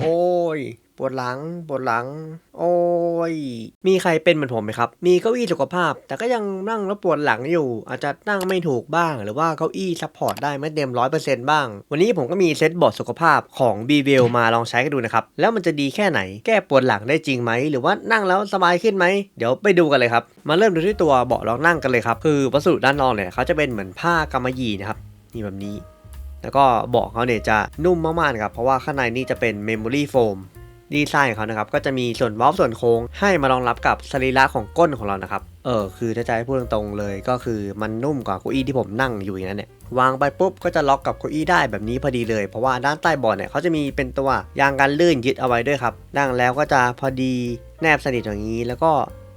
โอ้ยปวดหลังปวดหลัง โอ้ย มีใครเป็นเหมือนผมไหมครับ มีเก้าอี้สุขภาพ แต่ก็ยังนั่งแล้วปวดหลังอยู่ อาจจะนั่งไม่ถูกบ้าง หรือว่าเก้าอี้ซัพพอร์ตได้ไม่เต็มร้อยเปอร์เซ็นต์บ้าง วันนี้ผมก็มีเซตบอร์ดสุขภาพของ b ีเวมาลองใช้กันดูนะครับ แล้วมันจะดีแค่ไหน แก้ปวดหลังได้จริงไหม หรือว่านั่งแล้วสบายขึ้นไหม เดี๋ยวไปดูกันเลยครับ มาเริ่มดูที่ตัวเบาะรองนั่งกันเลยครับ คือวัสดุด้านนอกเนี่ยเขาจะเป็นเหมือนผ้ากำมะหยี่นะครับ นี่แบบนี้ แล้วก็เบาะเขาเนี่ยจะนุ่มมากๆครับเพราะว่าข้างในนี่จะเป็นเมมโมรี่โฟมดีไซน์ของเขานะครับก็จะมีส่วนวอลส่วนโค้งให้มารองรับกับสรีระของก้นของเรานะครับเออคือถ้าจะให้พูดตรงๆเลยก็คือมันนุ่มกว่าเก้าอี้ที่ผมนั่งอยู่อย่างนั้นเนี่ยวางไปปุ๊บก็จะล็อกกับเก้าอี้ได้แบบนี้พอดีเลย เพราะว่าด้านใต้เบาะเนี่ยเขาจะมีเป็นตัวยางกันลื่นยึดเอาไว้ด้วยครับนั่งแล้วก็จะพอดีแนบสนิทอย่างนี้ แล้วก็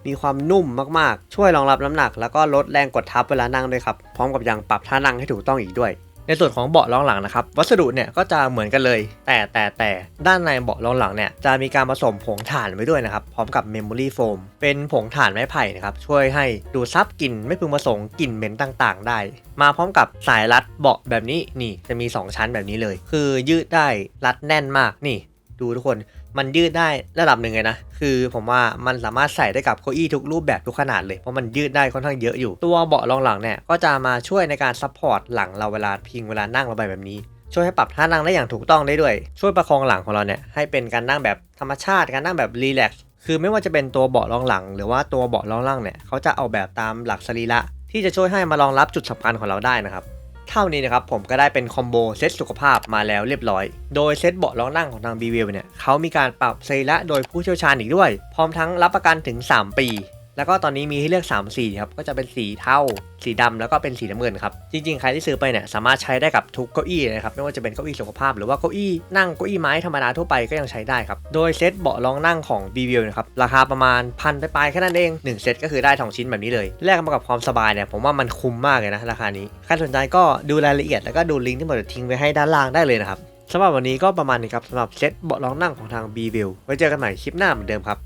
มีความนุ่มมากๆ ช่วยรองรับน้ำหนัก แล้วก็ลดแรงกดทับเวลานั่งด้วยครับพร้อมกับยังปรับท่านั่งให้ถูกต้องอีกด้วย ในส่วนของเบาะรองหลังนะครับ วัสดุเนี่ยก็จะเหมือนกันเลย แต่แต่แต่ด้านในเบาะรองหลังเนี่ยจะมีการผสมผงถ่านไว้ด้วยนะครับ พร้อมกับเมมโมรี่โฟมเป็นผงถ่านไม้ไผ่นะครับ ช่วยให้ดูดซับกลิ่นไม่พึงประสงค์กลิ่นเหม็นต่างๆ ได้ มาพร้อมกับสายรัดเบาะแบบนี้นี่จะมี 2 ชั้นแบบนี้เลย คือยืดได้รัดแน่นมากนี่ ดูทุกคนมันยืดได้ระดับหนึ่งเลยนะ คือผมว่ามันสามารถใส่ได้กับเก้าอี้ทุกรูปแบบทุกขนาดเลย เพราะมันยืดได้ค่อนข้างเยอะอยู่ ตัวเบาะรองหลังเนี่ยก็จะมาช่วยในการซัพพอร์ตหลังเราเวลาพิงเวลานั่งเราไปแบบนี้ ช่วยให้ปรับท่านั่งได้อย่างถูกต้องได้ด้วย ช่วยประคองหลังของเราเนี่ยให้เป็นการนั่งแบบธรรมชาติการนั่งแบบรีแลกซ์คือไม่ว่าจะเป็นตัวเบาะรองหลัง หรือว่าตัวเบาะรองล่างเนี่ยเขาจะเอาแบบตามหลักสรีระที่จะช่วยให้มารองรับจุดสำคัญของเราได้นะครับ เท่านี้นะครับผมก็ได้เป็นคอมโบเซตสุขภาพมาแล้วเรียบร้อย โดยเซตเบาะรองนั่งของทาง b ีวเนี่ยเขามีการปรับสรีระโดยผู้เชี่ยวชาญอีกด้วย พร้อมทั้งรับประกันถึง 3 ปี แล้วก็ตอนนี้มีให้เลือก 3 สีครับ ก็จะเป็นสีเทา สีดำแล้วก็เป็นสีน้ำเงินครับ จริงๆ ใครที่ซื้อไปเนี่ยสามารถใช้ได้กับทุกเก้าอี้นะครับ ไม่ว่าจะเป็นเก้าอี้สุขภาพหรือว่าเก้าอี้นั่งเก้าอี้ไม้ธรรมดาทั่วไปก็ยังใช้ได้ครับ โดยเซตเบาะรองนั่งของ b ีวนะครับ ราคาประมาณพันไปลายๆแค่นั้นเอง 1 เซตก็คือได้สองชิ้นแบบนี้เลย แลกมากับความสบายเนี่ยผมว่ามันคุ้มมากเลยนะราคานี้ ใครสนใจก็ดูรายละเอียดแล้วก็ดูลิงก์ที่ผมจะทิ้งไว้ให้ด้านล่างได้เลยนะครับสำหรับวันนี้ก็ประมาณนี้ครับสำหรับเซตเบาะรองนั่งของทาง b ีวไว้เจอกันใหม่คลิปหน้าเหมือนเดิมครับ